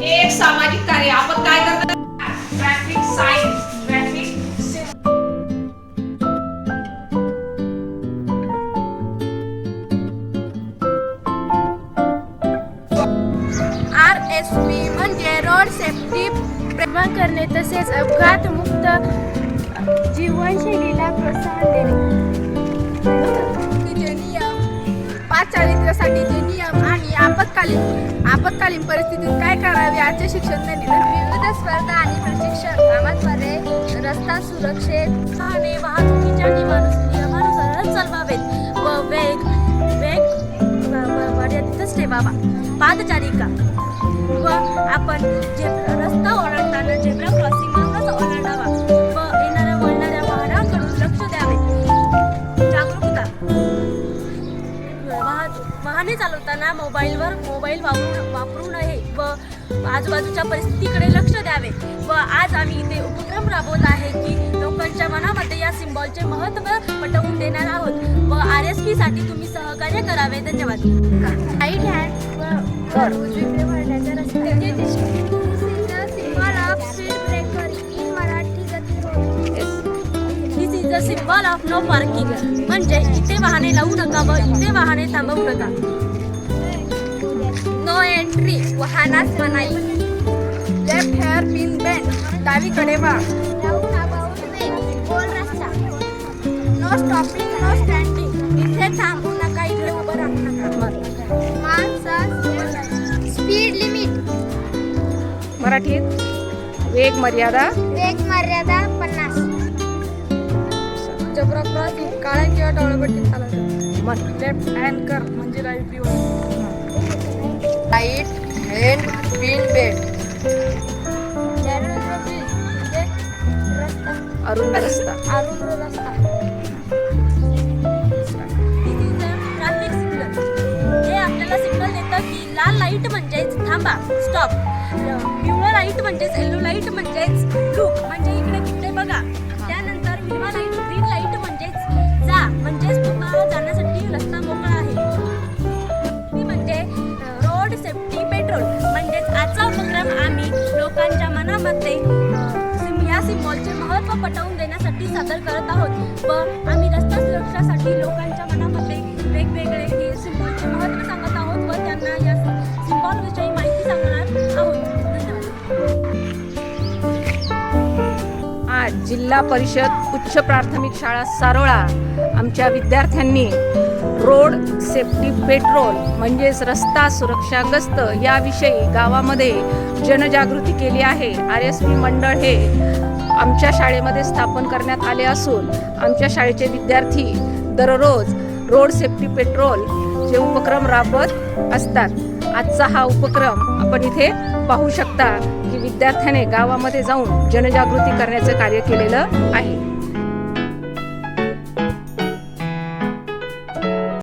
हे एक सामाजिक कार्य. आपण काय करतात? Traffic sign traffic R S P म्हणजे रोड सेफ्टी प्रभाग करणे तसेच अपघात मुक्त जीवनशैलीला प्रोत्साहन देणे. जे नियम नियम आणि आपत्कालीन आपत्कालीन परिस्थितीत काय करावे याचे शिक्षण देणे. विविध स्पर्धा आणि प्रशिक्षण कामांमध्ये रस्ता सुरक्षेत आणि वाहतुकीच्या नियमानुसारच चालवावेत. व वेग वेग मर्यादितच ठेवावा. पादचारिका. व आपण जे वाहने चालवताना मोबाईलवर मोबाईल वापरू वापरू नये व आजूबाजूच्या परिस्थितीकडे लक्ष द्यावे. व आज आम्ही इथे उपक्रम राबवत आहे की लोकांच्या मनामध्ये या सिम्बॉलचे महत्त्व पटवून देणार आहोत. व आर एससाठी तुम्ही सहकार्य करावे. धन्यवाद. The symbol of no parking. म्हणजे इथे वाहने लावू नका व इथे वाहने थांबवू नका. नो एंट्री वाहनास मनाई. लेफ्ट हेअर पिन बेंड डावीकडे वा. नो स्टॉपिंग नो स्टँडिंग इथे थांबू नका इथे उभं राहू नका. स्पीड लिमिट मराठीत. वेग मर्यादा. वेग मर्यादा पन्नास. जबरा क्रॉसिंग काळ्या किंवा डोळेपट्टीत चालायचं. मन लेफ्ट हँड कर म्हणजे right right hand pin belt म्हणजे रस्ता अरुंद रस्ता. अरुंद रस्ता. ट्रॅफिक सिग्नल हे आपल्याला सिग्नल देतं की लाल लाइट म्हणजेच थांबा स्टॉप पिवळं लाइट म्हणजेच येलो लाइट म्हणजेच लुक लोकांच्या या सिम्बॉलचे महत्त्व पटवून देण्यासाठी सादर करत आहोत. व आम्ही रस्ता सुरक्षासाठी लोकांना जिल्हा परिषद उच्च प्राथमिक शाळा सारोळा. आमच्या विद्यार्थ्यांनी रोड सेफ्टी पेट्रोल म्हणजेच रस्ता सुरक्षा गस्त याविषयी गावामध्ये जनजागृती केली आहे. आर एस पी मंडळ हे आमच्या शाळेमध्ये स्थापन करण्यात आले असून आमच्या शाळेचे विद्यार्थी दररोज रोड सेफ्टी पेट्रोल चे उपक्रम राबवत असतात. आजचा हा उपक्रम आपण इथे पाहू शकता की विद्यार्थ्याने गावामध्ये जाऊन जनजागृती करण्याचं कार्य केलेलं आहे.